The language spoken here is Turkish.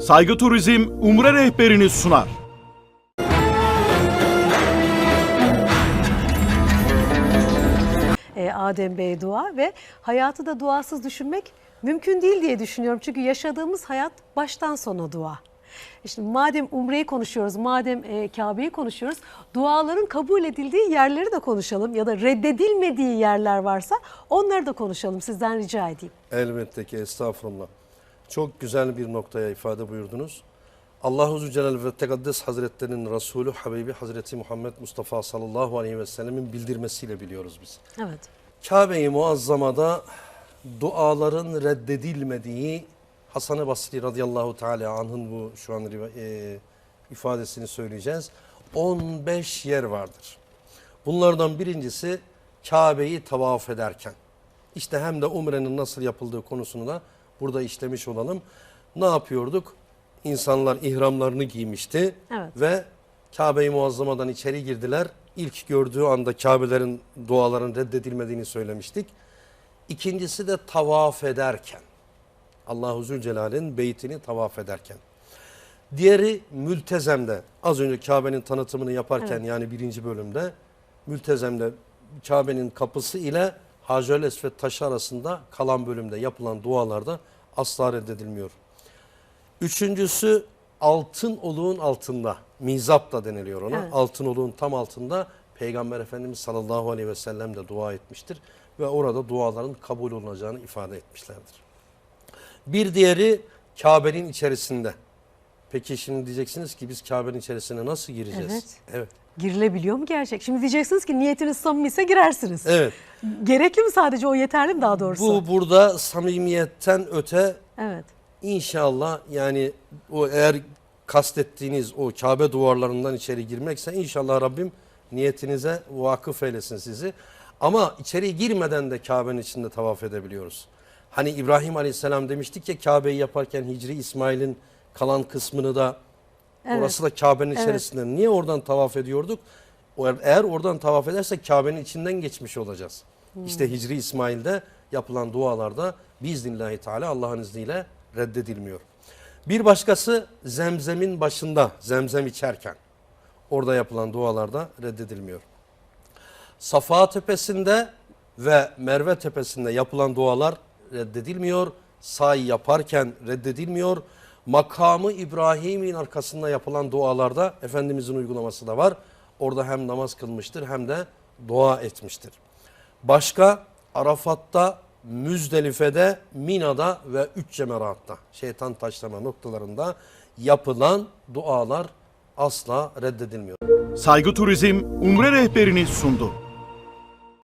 Saygı Turizm Umre rehberini sunar. e, Adem Bey dua ve hayatı da duasız düşünmek mümkün değil diye düşünüyorum. Çünkü yaşadığımız hayat baştan sona dua. İşte madem Umre'yi konuşuyoruz, madem e, Kabe'yi konuşuyoruz, duaların kabul edildiği yerleri de konuşalım ya da reddedilmediği yerler varsa onları da konuşalım. Sizden rica edeyim. Elbette ki estağfurullah. Çok güzel bir noktaya ifade buyurdunuz. Allahu Zülcelal ve Tekaddes Hazretlerinin Resulü Habibi Hazreti Muhammed Mustafa sallallahu aleyhi ve sellemin bildirmesiyle biliyoruz biz. Evet. Kabe-i Muazzama'da duaların reddedilmediği Hasan-ı Basri radıyallahu teala anh'ın bu şu an e, ifadesini söyleyeceğiz. 15 yer vardır. Bunlardan birincisi Kabe'yi tavaf ederken. İşte hem de umrenin nasıl yapıldığı konusunu da burada işlemiş olalım. Ne yapıyorduk? İnsanlar ihramlarını giymişti Evet. ve Kabe-i Muazzama'dan içeri girdiler. İlk gördüğü anda Kabe'lerin duaların reddedilmediğini söylemiştik. İkincisi de tavaf ederken. Allahu Zülcelal'in beytini tavaf ederken. Diğeri mültezemde. Az önce Kabe'nin tanıtımını yaparken Evet. yani birinci bölümde mültezemde Kabe'nin kapısı ile Hacer Esved taşı arasında kalan bölümde yapılan dualarda asla reddedilmiyor. Üçüncüsü altın oluğun altında. Mizap da deniliyor ona. Evet. Altın oluğun tam altında Peygamber Efendimiz sallallahu aleyhi ve sellem de dua etmiştir. Ve orada duaların kabul olunacağını ifade etmişlerdir. Bir diğeri Kabe'nin içerisinde. Peki şimdi diyeceksiniz ki biz Kabe'nin içerisine nasıl gireceğiz? Evet. Evet. Girilebiliyor mu gerçek? Şimdi diyeceksiniz ki niyetiniz samimiyse girersiniz. Evet. Gerekli mi sadece o yeterli mi daha doğrusu? Bu burada samimiyetten öte Evet. İnşallah yani o eğer kastettiğiniz o Kabe duvarlarından içeri girmekse inşallah Rabbim niyetinize vakıf eylesin sizi. Ama içeri girmeden de Kabe'nin içinde tavaf edebiliyoruz. Hani İbrahim Aleyhisselam demiştik ya Kabe'yi yaparken Hicri İsmail'in kalan kısmını da Evet. orası da Kabe'nin Evet. içerisinde. Niye oradan tavaf ediyorduk? Eğer oradan tavaf edersek Kabe'nin içinden geçmiş olacağız. Hmm. İşte Hicri İsmail'de yapılan dualarda biiznillahü teala Allah'ın izniyle reddedilmiyor. Bir başkası zemzemin başında zemzem içerken orada yapılan dualarda reddedilmiyor. Safa tepesinde ve Merve tepesinde yapılan dualar reddedilmiyor. Say yaparken reddedilmiyor. Makamı İbrahim'in arkasında yapılan dualarda Efendimizin uygulaması da var. Orada hem namaz kılmıştır hem de dua etmiştir. Başka Arafat'ta, Müzdelife'de, Mina'da ve üç cemeratta şeytan taşlama noktalarında yapılan dualar asla reddedilmiyor. Saygı Turizm Umre rehberini sundu.